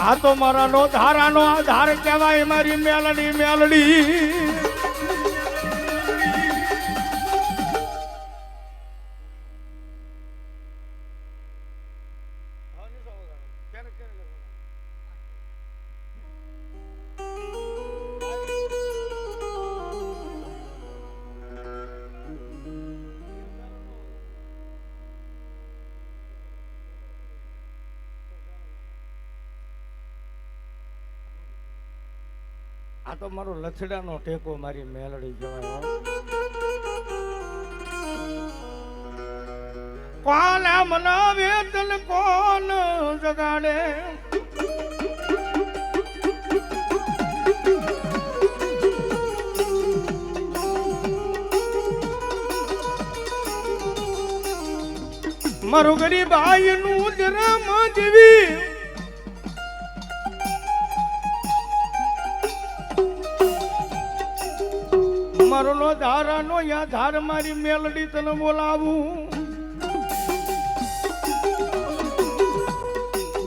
આ તો મારા નો ધારાનો આધાર કહેવાય મારી મેલડી મેલડી. આ તો મારો લથડાનો ટેકો મારી મેલડી કહેવાય. કોણ મનાવે તન કોણ જગાડે મારું ગરીબ આયનું જરા જેવી મારો નો ધારાનો યા ધાર મારી મેલડી તને બોલાવું.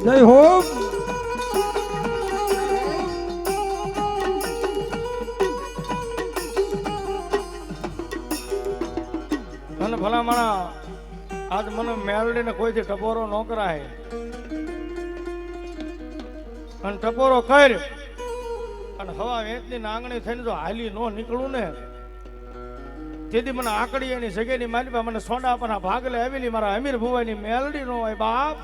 જય હો. અને ભલા માણા આજ મને મેલડીને કોઈથી ટપોરો ન કરાય. અને ટપોરો કર. અને હવા વેચની નાંગણી થઈને જો હાલી ન નીકળું ને તેથી મને આકડી એની જગ્યાની મારી પાસે મને સોડા પણ ભાગલે આવેલી મારા અમીર ભુવાની મેલડી નો હોય બાપ.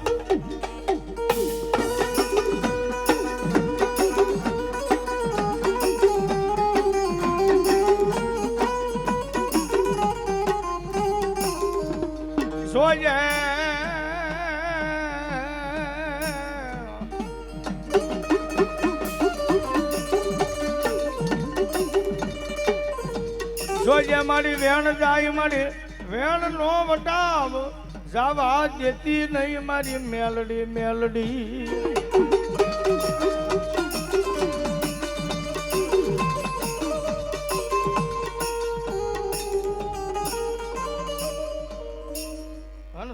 જોઈએ જોજે મારી વેણ જાય મારી વેણ નો વટાવ, જાવા દેતી નહીં મારી મેલડી મેલડી.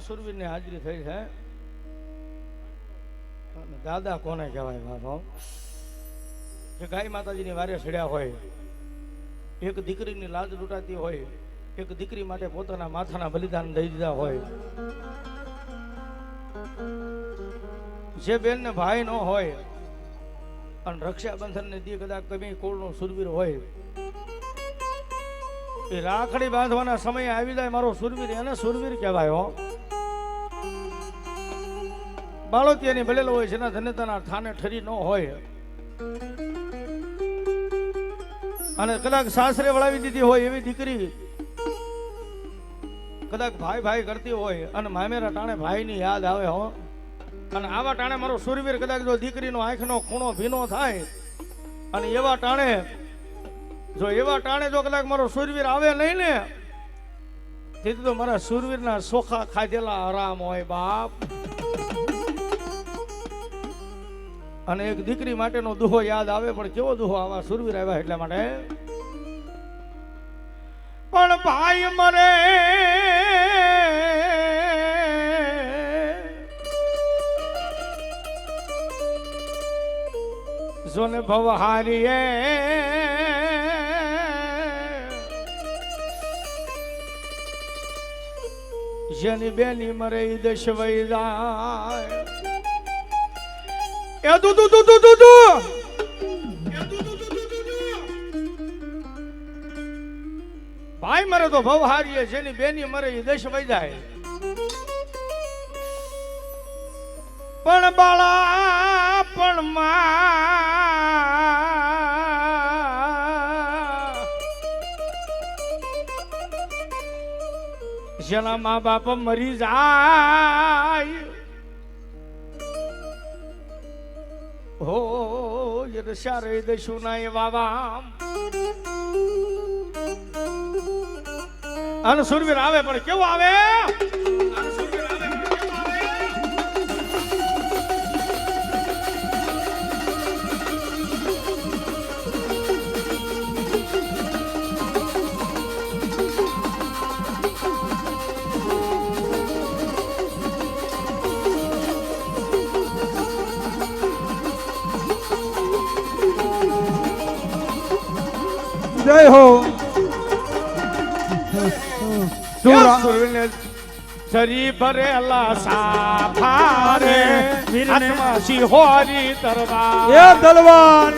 સુરવીરની હાજરી થઈ છે. દાદા કોને કહેવાય મારો જે ગાય માતાજીની વારે સડ્યા હોય એક દીકરીની લાજ લૂંટાતી હોય, એક દીકરી માટે પોતાના માથાના બલિદાન દઈ દીધા હોય. જે બેનને ભાઈ ન હોય અને રક્ષાબંધન ને દી કદાચ કમી કુળનો સુરવીર હોય, એ રાખડી બાંધવાના સમયે આવી જાય મારો સુરવીર, એને સુરવીર કહેવાય હો. બાળોતિયાની ભલેલો હોય, જેના ધન્યતાના થાને ઠરી ન હોય. અને કદાચ સાસરે વળાવી દીધી હોય એવી દીકરી કદાચ ભાઈ ભાઈ કરતી હોય અને મામેરા ટાણે ભાઈની યાદ આવે હો. અને આવા ટાણે મારો સુરવીર કદાચ જો દીકરીનો આંખનો ખૂણો ભીનો થાય અને એવા ટાણે, જો એવા ટાણે જો કદાચ મારો સુરવીર આવે નહીં ને, તેથી તો મારા સુરવીરના સોખા ખાધેલા આરામ હોય બાપ. અને એક દીકરી માટેનો દુહો યાદ આવે, પણ કેવો દુહો આવા સુરવીર આવ્યા એટલા માટે? પણ ભાઈ મરે. જોને ભવહારીએ જેની બેની મરે ઈ દશ વઈ જાય. એ તું તું તું તું તું તું. ભાઈ મરે તો ભવ હારીએ જેની બેની મરે એ દેશ જાય પણ બાળા, પણ માં. જેના મા બાપ મરી જાય હો રસા રે દશું વાવા અને સુરવીર આવે પણ કેવો આવે? જય હો. સુરા શરી ભરેલા સાફા રે હાથમાં સિંહોરી તરવાર એ દલવાન!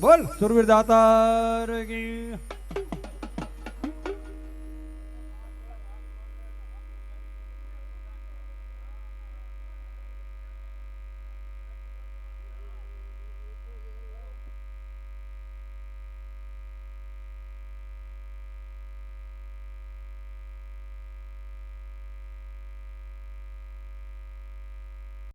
બોલ સુરવીર દાતાર કી.